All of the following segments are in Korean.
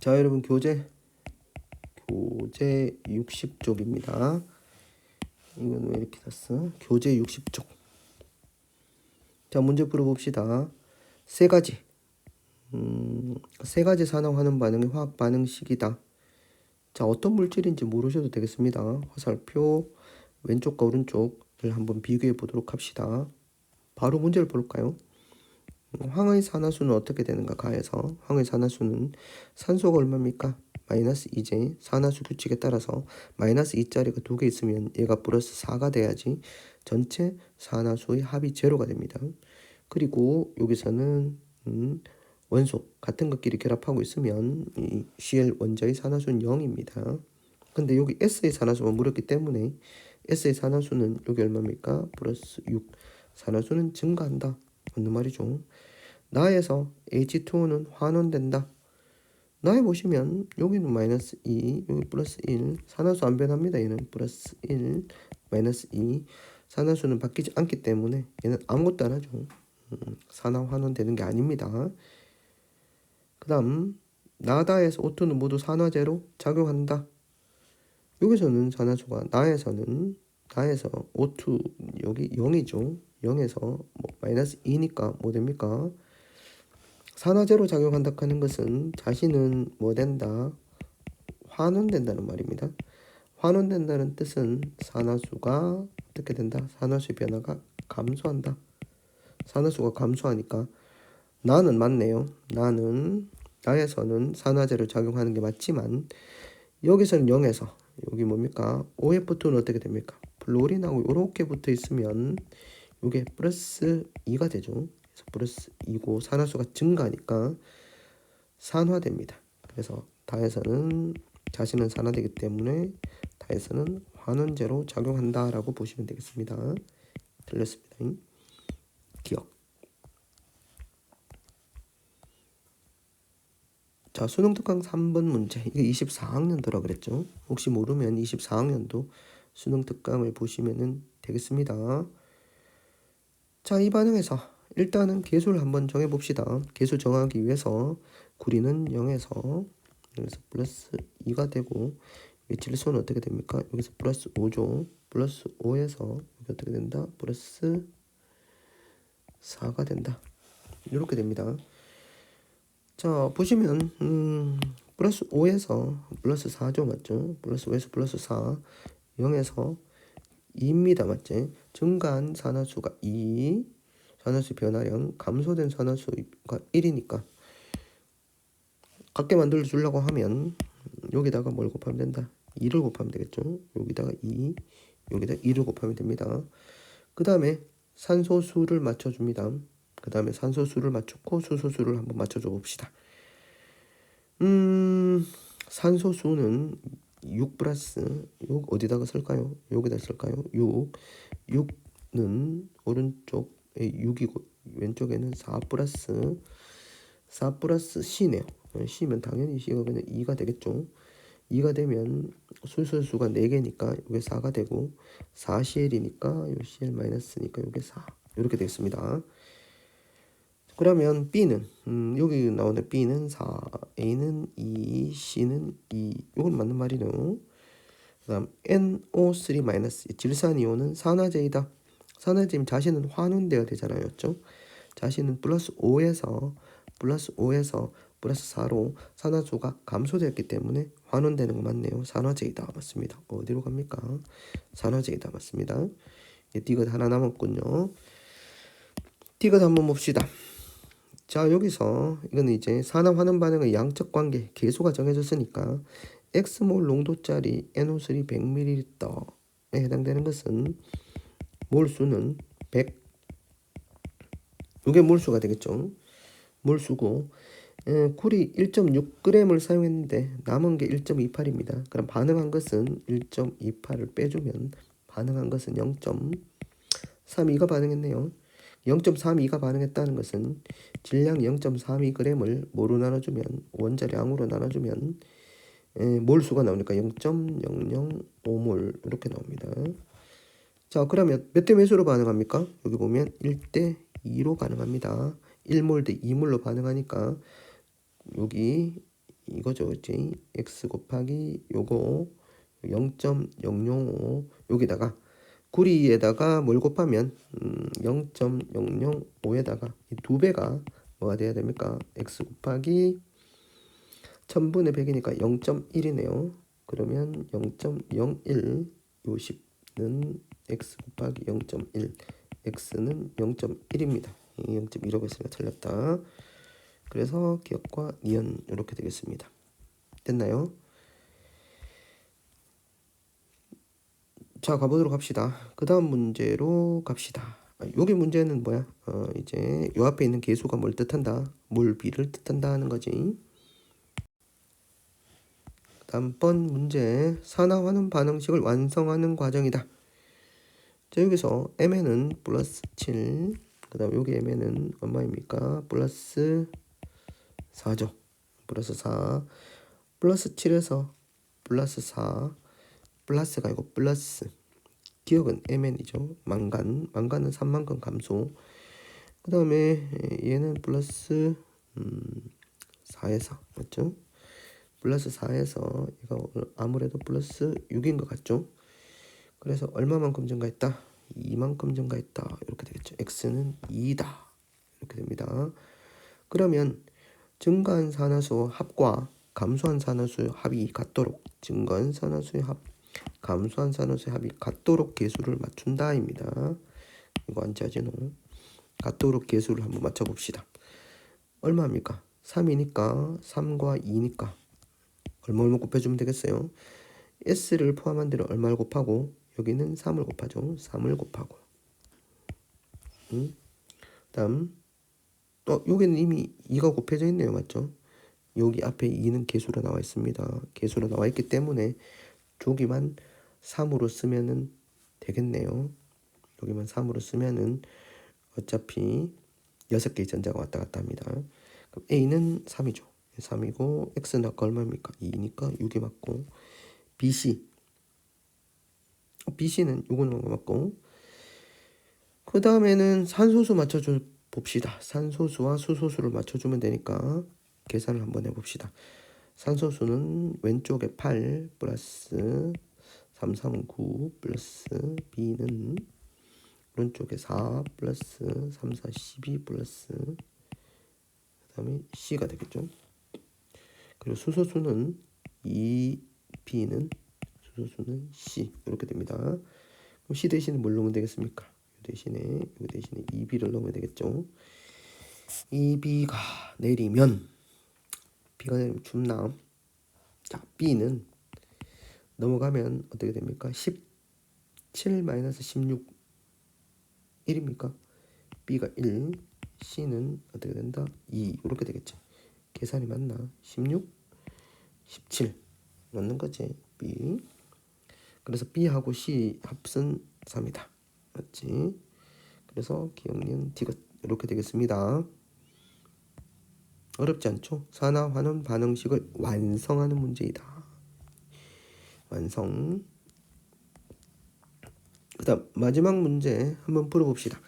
자, 여러분 교재 교재 60쪽입니다. 이건 왜 이렇게 났어? 교재 60쪽. 자, 문제 풀어봅시다. 세 가지. 음, 세 가지 산화 환원 반응의 화학 반응식이다. 자, 어떤 물질인지 모르셔도 되겠습니다. 화살표 왼쪽과 오른쪽을 한번 비교해 보도록 합시다. 바로 문제를 볼까요? 황의 산화수는 어떻게 되는가 가에서 황의 산화수는 산소가 얼마입니까? 마이너스 2제 산화수 규칙에 따라서 마이너스 2짜리가 두 개 있으면 얘가 플러스 4가 돼야지 전체 산화수의 합이 제로가 됩니다. 그리고 여기서는 음, 원소 같은 것끼리 결합하고 있으면 이 Cl 원자의 산화수는 0입니다. 근데 여기 S의 산화수만 물었기 때문에 S의 산화수는 여기 얼마입니까? 플러스 6 산화수는 증가한다. 맞는 말이죠. 나에서 H2O는 환원된다. 나에 보시면 여기는 마이너스 2, 여기 플러스 1, 산화수 안 변합니다. 얘는 플러스 1, 마이너스 2. 산화수는 바뀌지 않기 때문에 얘는 아무것도 안 하죠. 음, 산화 환원되는 게 아닙니다. 그 다음 나다에서 O2는 모두 산화제로 작용한다. 여기서는 산화수가 나에서는 나에서 O2 여기 0이죠. 0에서 뭐 마이너스 2니까 뭐 됩니까? 산화제로 작용한다 하는 것은 자신은 뭐 된다? 환원된다는 말입니다. 환원된다는 뜻은 산화수가 어떻게 된다? 산화수의 변화가 감소한다. 산화수가 감소하니까 나는 맞네요. 나는 나에서는 산화제로 작용하는 게 맞지만 여기서는 0에서 여기 뭡니까? OF2는 어떻게 됩니까? 플로린하고 이렇게 붙어 있으면 이게 플러스 2가 되죠. 플러스 2고 산화수가 증가하니까 산화됩니다. 그래서 다에서는 자신은 산화되기 때문에 다에서는 환원제로 작용한다라고 보시면 되겠습니다. 틀렸습니다. 기억. 자, 수능 특강 3번 문제. 이게 24학년도라 그랬죠. 혹시 모르면 24학년도 수능 특강을 보시면 되겠습니다. 자, 이 반응에서 일단은 개수를 한번 정해 봅시다. 개수 정하기 위해서 구리는 0에서 여기서 플러스 2가 되고 질소는 어떻게 됩니까? 여기서 플러스 5죠. 플러스 5에서 여기 어떻게 된다? 플러스 4가 된다. 이렇게 됩니다. 자, 보시면 음, 플러스 5에서 플러스 4죠. 맞죠? 플러스 5에서 플러스 4 0에서 2입니다. 맞지? 증가한 산화수가 2, 산화수 변화량, 감소된 산화수가 1이니까 같게 만들어 주려고 하면 여기다가 뭘 곱하면 된다? 2를 곱하면 되겠죠? 여기다가 2, 여기다 2를 곱하면 됩니다. 그 다음에 산소수를 맞춰줍니다. 그 다음에 산소수를 맞췄고 수소수를 한번 맞춰줘 봅시다. 음, 산소수는 6 플러스 6 어디다가 쓸까요? 여기다 쓸까요? 6 6는 오른쪽에 6이고 왼쪽에는 4 플러스 4 플러스 C네요. C면 당연히 C가 그냥 2가 되겠죠. 2가 되면 수소수가 4개니까 이게 4가 되고 4CL이니까 요 CL 마이너스니까 이게 4 이렇게 되겠습니다. 그러면 B는 음, 여기 나오는 B는 4, A는 2, C는 2. 이건 맞는 말이네요. 그 다음 NO3 마이너스 질산이온은 산화제이다. 산화제면 자신은 환원되어야 되잖아요.죠? 자신은 플러스 5에서 플러스 5에서 플러스 4로 산화수가 감소되었기 때문에 환원되는 거 맞네요. 산화제이다 맞습니다. 어디로 갑니까? 산화제이다 맞습니다. 디귿 하나 남았군요. 디귿 한번 봅시다. 자 여기서 이거는 이제 산화 환원 반응의 양적 관계 계수가 정해졌으니까 x몰 농도짜리 NO3 100ml에 해당되는 것은 몰수는 100 이게 몰수가 되겠죠. 몰수고 에, 굴이 1.6g을 사용했는데 남은 게 1.28입니다. 그럼 반응한 것은 1.28을 빼주면 반응한 것은 0.32가 반응했네요. 0.32가 반응했다는 것은 질량 0.32g을 뭐로 나눠주면 원자량으로 나눠주면 에, 몰수가 나오니까 0.005몰 이렇게 나옵니다. 자 그러면 몇 대 몇으로 반응합니까? 여기 보면 1대 2로 반응합니다. 1몰 대 2몰로 반응하니까 여기 이거죠, 그렇지? x 곱하기 요거 0.005 여기다가 구리에다가 뭘 곱하면 음, 0.005에다가 이 두 배가 뭐가 돼야 됩니까? x 곱하기 1000분의 100이니까 0.1이네요. 그러면 0.01 요 10는 x 곱하기 0.1 x는 0.1입니다. 0.1이라고 했으니까 틀렸다. 그래서 기억과 니은 이렇게 되겠습니다. 됐나요? 자 가보도록 합시다. 그 다음 문제로 갑시다. 아, 여기 문제는 뭐야? 어, 이제 요 앞에 있는 개수가 뭘 뜻한다? 뭘 비를 뜻한다 하는 거지. 다음번 문제 산화하는 반응식을 완성하는 과정이다. 자 여기서 mn은 플러스 7, 그 다음 여기 mn은 얼마입니까? 플러스 4죠. 플러스 4, 플러스 7에서 플러스 4, 플러스가 아니고 플러스. 기억은 mn이죠. 망간, 망간은 3만큼 감소. 그 다음에 얘는 플러스 음, 4에서 맞죠? 플러스 4에서 이거 아무래도 플러스 6인 것 같죠? 그래서 얼마만큼 증가했다? 2만큼 증가했다. 이렇게 되겠죠. x는 2다. 이렇게 됩니다. 그러면 증가한 산화수 합과 감소한 산화수의 합이 같도록 증가한 산화수의 합, 감소한 산화수의 합이 같도록 개수를 맞춘다입니다. 이거 안 짜지노. 같도록 개수를 한번 맞춰봅시다. 얼마입니까? 3이니까 3과 2니까 얼마 얼마 곱해주면 되겠어요. s를 포함한 데는 얼마를 곱하고 여기는 3을 곱하죠. 3을 곱하고 음? 다음 또 여기는 이미 2가 곱해져 있네요. 맞죠? 여기 앞에 2는 개수로 나와 있습니다. 개수로 나와 있기 때문에 저기만 3으로 쓰면은 되겠네요. 여기만 3으로 쓰면은 어차피 6개의 전자가 왔다 갔다 합니다. 그럼 A는 3이죠. 3이고 X는 아까 얼마입니까? 2니까 6이 맞고 BC BC는 요거는 맞고 그 다음에는 산소수 맞춰줘 봅시다. 산소수와 수소수를 맞춰주면 되니까 계산을 한번 해봅시다. 산소수는 왼쪽에 8 플러스 3, 3은 9 플러스 B는 오른쪽에 4 플러스 3, 4, 12 플러스 그 다음에 C가 되겠죠. 그리고 수소수는 2B는 수 소수는 C 이렇게 됩니다. 그럼 C 대신에 뭘 넣으면 되겠습니까? 이 대신에 이 대신에 2B를 넣으면 되겠죠. 2B가 내리면 B가 내리면 줍나? 자 B는 넘어가면 어떻게 됩니까? 17 마이너스 16 1입니까? B가 1 C는 어떻게 된다? 2 이렇게 되겠죠. 계산이 맞나? 16, 17 맞는 거지. B. 그래서 B하고 C 합은 3이다. 맞지? 그래서 기억니은 디귿 이렇게 되겠습니다. 어렵지 않죠? 산화환원 반응식을 완성하는 문제이다. 완성. 그 다음 마지막 문제 한번 풀어봅시다.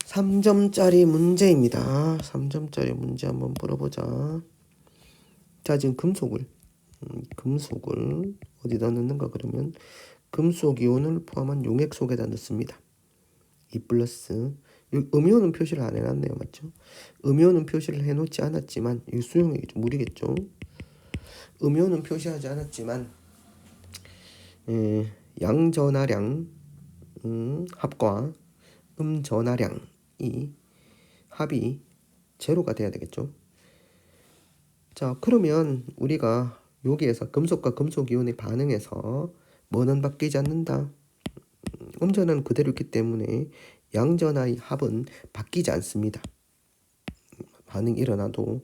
3점짜리 문제입니다. 3점짜리 문제 한번 풀어보자. 자, 지금 금속을, 음, 금속을 어디다 넣는가 그러면 금속 이온을 포함한 용액 속에다 넣습니다. 2 플러스 음이온은 표시를 안 해놨네요, 맞죠? 음이온은 표시를 해놓지 않았지만 이 수용액이죠, 물이겠죠. 음이온은 표시하지 않았지만 에, 양전하량 음, 합과 음전하량이 합이 제로가 돼야 되겠죠. 자, 그러면 우리가 여기에서 금속과 금속 이온의 반응에서 뭐는 바뀌지 않는다. 음전은 그대로 있기 때문에 양전하의 합은 바뀌지 않습니다. 반응이 일어나도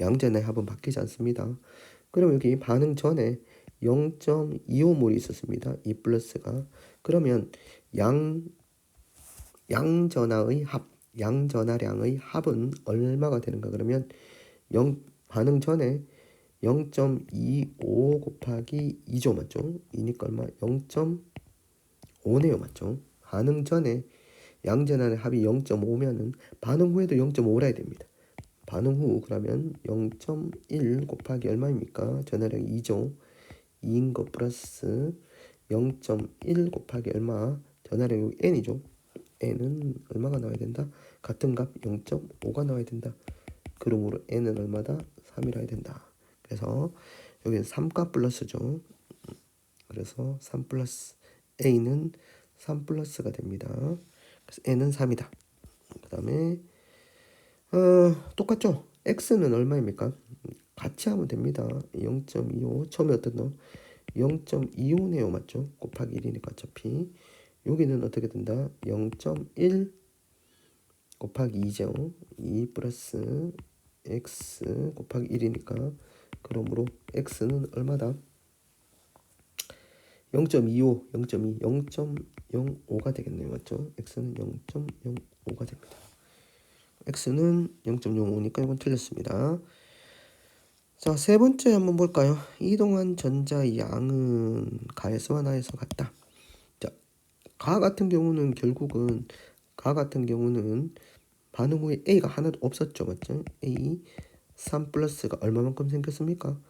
양전하의 합은 바뀌지 않습니다. 그럼 여기 반응 전에 0.25몰이 있었습니다. 2 플러스가. 그러면 양 양전하의 합, 양전하량의 합은 얼마가 되는가 그러면 0 반응 전에 0.25 곱하기 2죠 맞죠? 이니까 얼마? 0.5네요 맞죠? 반응 전에 양전하의 합이 0.5면은 반응 후에도 0.5라 야 됩니다. 반응 후 그러면 0.1 곱하기 얼마입니까? 전화량 2죠. 2인 거 플러스 0.1 곱하기 얼마? 전화량이 n이죠. n은 얼마가 나와야 된다? 같은 값 0.5가 나와야 된다. 그러므로 n은 얼마다? 3이라 해야 된다. 그래서 여기는 3값 플러스죠. 그래서 3 플러스 a는 3 플러스가 됩니다. 그래서 n은 3이다. 그 다음에 어, 똑같죠? x는 얼마입니까? 같이 하면 됩니다. 0.25 처음에 어떤 놈? 0.25네요 맞죠? 곱하기 1이니까 어차피 여기는 어떻게 된다? 0.1 곱하기 2죠. 2 플러스 x 곱하기 1이니까 그러므로 x는 얼마다? 0.25, 0.2, 0.05가 되겠네요. 맞죠? x는 0.05가 됩니다. x는 0.05니까 이건 틀렸습니다. 자, 세 번째 한번 볼까요? 이동한 전자의 양은 가에서 하나에서 같다. 자, 가 같은 경우는 결국은 가 같은 경우는 반응 후에 a가 하나도 없었죠. 맞죠? a 3 플러스가 얼마만큼 생겼습니까?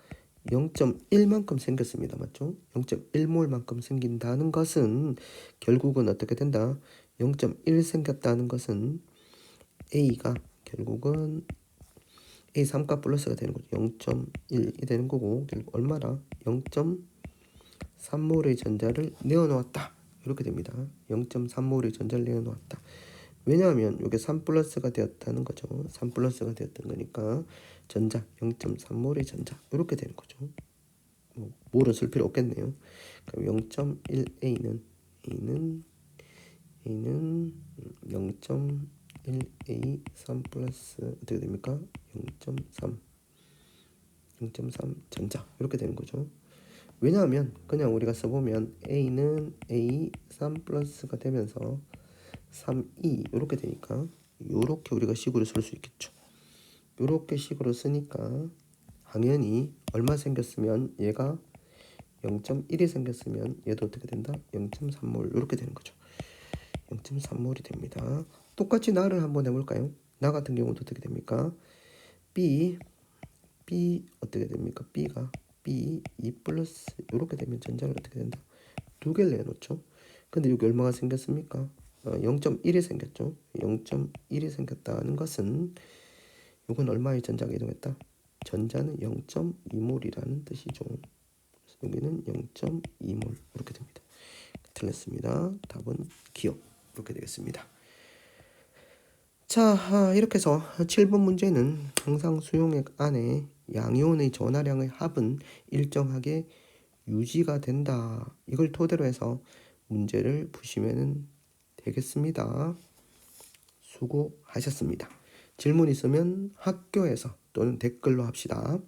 0.1만큼 생겼습니다. 맞죠? 0.1몰만큼 생긴다는 것은 결국은 어떻게 된다? 0.1 생겼다는 것은 a가 결국은 a 3값 플러스가 되는 거죠. 0.1이 되는 거고 결국 얼마나 0.3몰의 전자를 내어놓았다. 이렇게 됩니다. 0.3몰의 전자를 내어놓았다. 왜냐하면 이게 3 플러스가 되었다는 거죠. 3 플러스가 되었던 거니까 전자 0.3몰의 전자 이렇게 되는 거죠. 뭐 몰은 쓸 필요 없겠네요. 그럼 0.1a는 a는 a는 0.1a 3 플러스 어떻게 됩니까? 0.3 0.3 전자 이렇게 되는 거죠. 왜냐하면 그냥 우리가 써보면 a는 a 3 플러스가 되면서 3, 2 이렇게 되니까 이렇게 우리가 식으로 쓸 수 있겠죠. 이렇게 식으로 쓰니까 당연히 얼마 생겼으면 얘가 0.1이 생겼으면 얘도 어떻게 된다? 0.3몰 이렇게 되는 거죠. 0.3몰이 됩니다. 똑같이 나를 한번 해볼까요? 나 같은 경우도 어떻게 됩니까? B B 어떻게 됩니까? B가 B 2 플러스 이렇게 되면 전자를 어떻게 된다? 두 개를 내놓죠. 근데 여기 얼마가 생겼습니까? 어, 0.1이 생겼죠. 0.1이 생겼다는 것은 이건 얼마의 전자가 이동했다? 전자는 0.2몰이라는 뜻이죠. 여기는 0.2몰 이렇게 됩니다. 틀렸습니다. 답은 기억 이렇게 되겠습니다. 자, 아, 이렇게 해서 7번 문제는 항상 수용액 안에 양이온의 전하량의 합은 일정하게 유지가 된다. 이걸 토대로 해서 문제를 푸시면 되겠습니다. 수고하셨습니다. 질문 있으면 학교에서 또는 댓글로 합시다.